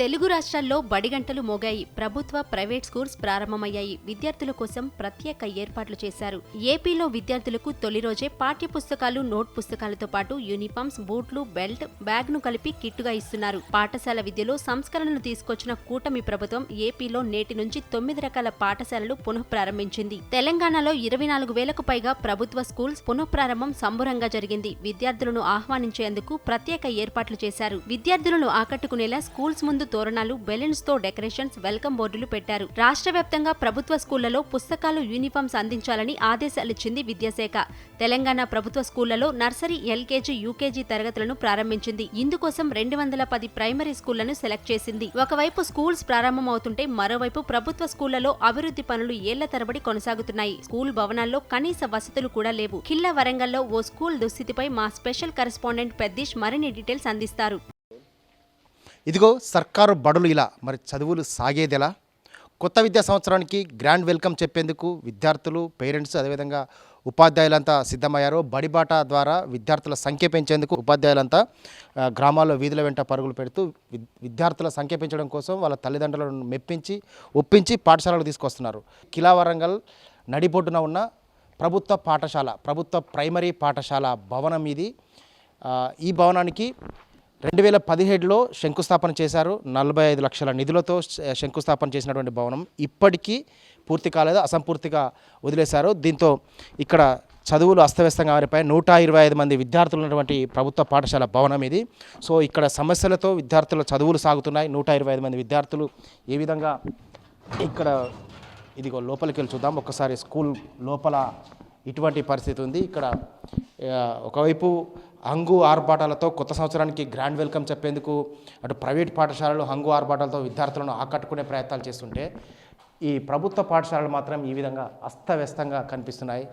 తెలుగు రాష్ట్రాల్లో బడిగంటలు మోగాయి. ప్రభుత్వ private schools ప్రారంభమయ్యాయి. విద్యార్థుల కోసం ప్రత్యేక ఏర్పాట్లు చేశారు. ఏపీలో విద్యార్థులకు తొలి రోజే పాఠ్య పుస్తకాలు నోట్ పుస్తకాలతో పాటు యూనిఫామ్స్ బూట్లు బెల్ట్ బ్యాగ్ను కలిపి కిట్టుగా ఇస్తున్నారు. పాఠశాల విద్యలో సంస్కరణలు తీసుకొచ్చిన కూటమి ప్రభుత్వం ఏపీలో నేటి నుంచి తొమ్మిది రకాల పాఠశాలలు పునః ప్రారంభించింది తెలంగాణలో ఇరవై నాలుగు వేలకు పైగా ప్రభుత్వ స్కూల్స్ పునఃప్రారంభం సంబురంగా జరిగింది. విద్యార్థులను ఆహ్వానించేందుకు ప్రత్యేక ఏర్పాట్లు చేశారు. విద్యార్థులను ఆకట్టుకునేలా స్కూల్స్ ముందు తోరణాలు బెలూన్స్తో డెకరేషన్స్ వెల్కమ్ బోర్డులు పెట్టారు. రాష్ట్ర వ్యాప్తంగా ప్రభుత్వ స్కూళ్ళలో పుస్తకాలు యూనిఫామ్స్ అందించాలని ఆదేశాలిచ్చింది విద్యాశాఖ. తెలంగాణ ప్రభుత్వ స్కూళ్ళలో నర్సరీ ఎల్కేజీ యూకేజీ తరగతులను ప్రారంభించింది. ఇందుకోసం రెండు వందల పది ప్రైమరీ స్కూళ్ళను సెలెక్ట్ చేసింది. ఒకవైపు స్కూల్స్ ప్రారంభమవుతుంటే మరోవైపు ప్రభుత్వ స్కూళ్ళలో అభివృద్ధి పనులు ఏళ్ళ తరబడి కొనసాగుతున్నాయి. స్కూల్ భవనాల్లో కనీస వసతులు కూడా లేవు. కిల్ల వరంగల్లో ఓ స్కూల్ దుస్థితిపై మా స్పెషల్ కరెస్పాండెంట్ పెద్దీష్ మరిన్ని డీటెయిల్స్ అందిస్తారు. ఇదిగో సర్కారు బడులు ఇలా మరి చదువులు సాగేదెలా? కొత్త విద్యా సంవత్సరానికి గ్రాండ్ వెల్కమ్ చెప్పేందుకు విద్యార్థులు పేరెంట్స్ అదేవిధంగా ఉపాధ్యాయులంతా సిద్ధమయ్యారు. బడిబాట ద్వారా విద్యార్థుల సంఖ్య పెంచేందుకు ఉపాధ్యాయులంతా గ్రామాల్లో వీధుల వెంట పరుగులు పెడుతూ విద్యార్థుల సంఖ్య పెంచడం కోసం వాళ్ళ తల్లిదండ్రులను మెప్పించి ఒప్పించి పాఠశాలకు తీసుకొస్తున్నారు. కిలా వరంగల్ నడిబొడ్డున ఉన్న ప్రభుత్వ పాఠశాల ప్రభుత్వ ప్రైమరీ పాఠశాల భవనం ఇది. ఈ భవనానికి రెండు వేల పదిహేడులో శంకుస్థాపన చేశారు. నలభై ఐదు లక్షల నిధులతో శంకుస్థాపన చేసినటువంటి భవనం ఇప్పటికీ పూర్తి కాలేదు అసంపూర్తిగా వదిలేశారు. దీంతో ఇక్కడ చదువులు అస్తవ్యస్తంగా మారిపోయి నూట ఇరవై ఐదు మంది విద్యార్థులు ఉన్నటువంటి ప్రభుత్వ పాఠశాల భవనం ఇది. సో ఇక్కడ సమస్యలతో విద్యార్థుల చదువులు సాగుతున్నాయి. నూట ఇరవై ఐదు మంది విద్యార్థులు ఏ విధంగా ఇక్కడ ఇదిగో లోపలికి వెళ్ళి చూద్దాం. ఒక్కసారి స్కూల్ లోపల ఇటువంటి పరిస్థితి ఉంది. ఇక్కడ ఒకవైపు హంగు ఆర్భాటాలతో కొత్త సంవత్సరానికి గ్రాండ్ వెల్కమ్ చెప్పేందుకు అటు ప్రైవేట్ పాఠశాలలు హంగు ఆర్భాటాలతో విద్యార్థులను ఆకట్టుకునే ప్రయత్నాలు చేస్తుంటే ఈ ప్రభుత్వ పాఠశాలలు మాత్రం ఈ విధంగా అస్తవ్యస్తంగా కనిపిస్తున్నాయి.